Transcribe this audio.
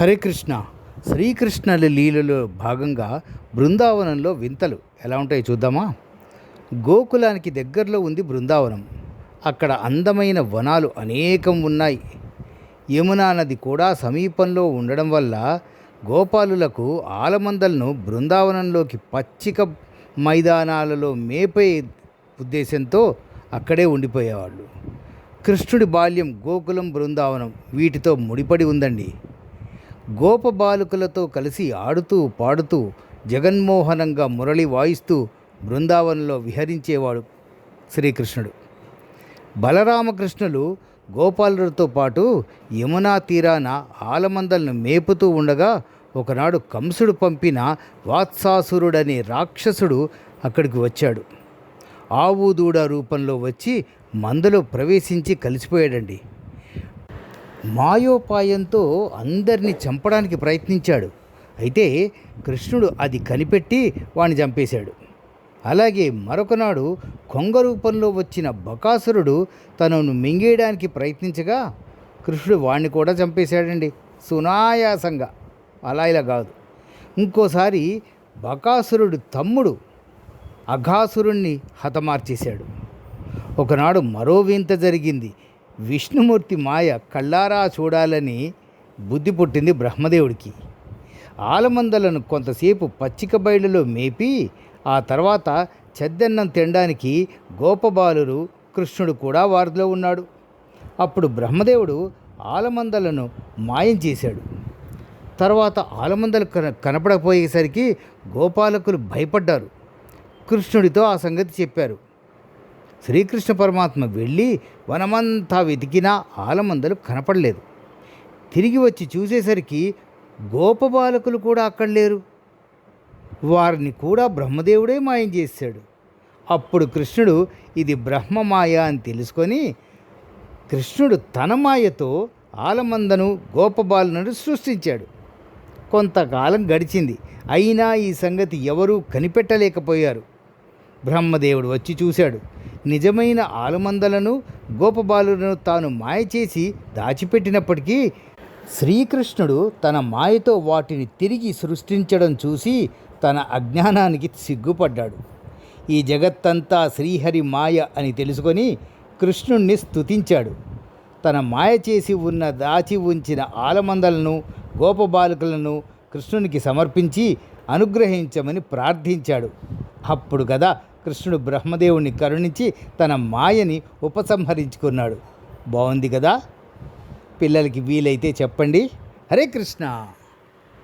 హరే కృష్ణ. శ్రీకృష్ణుల లీలలో భాగంగా బృందావనంలో వింతలు ఎలా ఉంటాయి చూద్దామా? గోకులానికి దగ్గరలో ఉంది బృందావనం. అక్కడ అందమైన వనాలు అనేకం ఉన్నాయి. యమునా నది కూడా సమీపంలో ఉండడం వల్ల గోపాలులకు ఆలమందలను బృందావనంలోకి పచ్చిక మైదానాలలో మేపే ఉద్దేశంతో అక్కడే ఉండిపోయేవాళ్ళు. కృష్ణుడి బాల్యం గోకులం బృందావనం. వీటితో ముడిపడి ఉందండి. గోప బాలుకలతో కలిసి ఆడుతూ పాడుతూ జగన్మోహనంగా మురళి వాయిస్తూ బృందావనంలో విహరించేవాడు శ్రీకృష్ణుడు. బలరామకృష్ణులు గోపాలుడితో పాటు యమునా తీరాన ఆలమందలను మేపుతూ ఉండగా ఒకనాడు కంసుడు పంపిన వాత్సాసురుడనే రాక్షసుడు అక్కడికి వచ్చాడు. ఆవు దూడ రూపంలో వచ్చి మందలో ప్రవేశించి కలిసిపోయాడండి. మాయోపాయంతో అందరినీ చంపడానికి ప్రయత్నించాడు. అయితే కృష్ణుడు అది కనిపెట్టి వాణ్ణి చంపేశాడు. అలాగే మరొకనాడు కొంగ రూపంలో వచ్చిన బకాసురుడు తనను మింగేయడానికి ప్రయత్నించగా కృష్ణుడు వాణ్ణి కూడా చంపేశాడండి. సునాయాసంగా. అలా ఇలా కాదు. ఇంకోసారి బకాసురుడు తమ్ముడు అఘాసురుణ్ణి హతమార్చేశాడు. ఒకనాడు మరో వింత జరిగింది. విష్ణుమూర్తి మాయ కళ్ళారా చూడాలని బుద్ధి పుట్టింది బ్రహ్మదేవుడికి. ఆలమందలను కొంతసేపు పచ్చిక బయలులో మేపి ఆ తర్వాత చెద్దన్నం తినడానికి గోపబాలురు కృష్ణుడు కూడా వారిలో ఉన్నాడు. అప్పుడు బ్రహ్మదేవుడు ఆలమందలను మాయం చేశాడు. తర్వాత ఆలమందలు కన కనపడపోయేసరికి గోపాలకులు భయపడ్డారు. కృష్ణుడితో ఆ సంగతి చెప్పారు. శ్రీకృష్ణ పరమాత్మ వెళ్ళి వనమంతా వెతికినా ఆలమందలు కనపడలేదు. తిరిగి వచ్చి చూసేసరికి గోపబాలకులు కూడా అక్కడ లేరు. వారిని కూడా బ్రహ్మదేవుడే మాయం చేశాడు. అప్పుడు కృష్ణుడు ఇది బ్రహ్మమాయ అని తెలుసుకొని కృష్ణుడు తన మాయతో ఆలమందను గోపబాలను సృష్టించాడు. కొంతకాలం గడిచింది. అయినా ఈ సంగతి ఎవరూ కనిపెట్టలేకపోయారు. బ్రహ్మదేవుడు వచ్చి చూశాడు. నిజమైన ఆలుమందలను గోపబాలులను తాను మాయ చేసి దాచిపెట్టినప్పటికీ శ్రీకృష్ణుడు తన మాయతో వాటిని తిరిగి సృష్టించడం చూసి తన అజ్ఞానానికి సిగ్గుపడ్డాడు. ఈ జగత్తంతా శ్రీహరి మాయ అని తెలుసుకొని కృష్ణుణ్ణి స్తుతించాడు. తన మాయ చేసి ఉన్న దాచి ఉంచిన ఆలమందలను గోపబాలకులను కృష్ణునికి సమర్పించి అనుగ్రహించమని ప్రార్థించాడు. అప్పుడు కదా కృష్ణుడు బ్రహ్మదేవుని కరుణించి తన మాయని ఉపసంహరించుకున్నాడు. బాగుంది కదా? పిల్లలకి వీలైతే చెప్పండి. హరే కృష్ణ!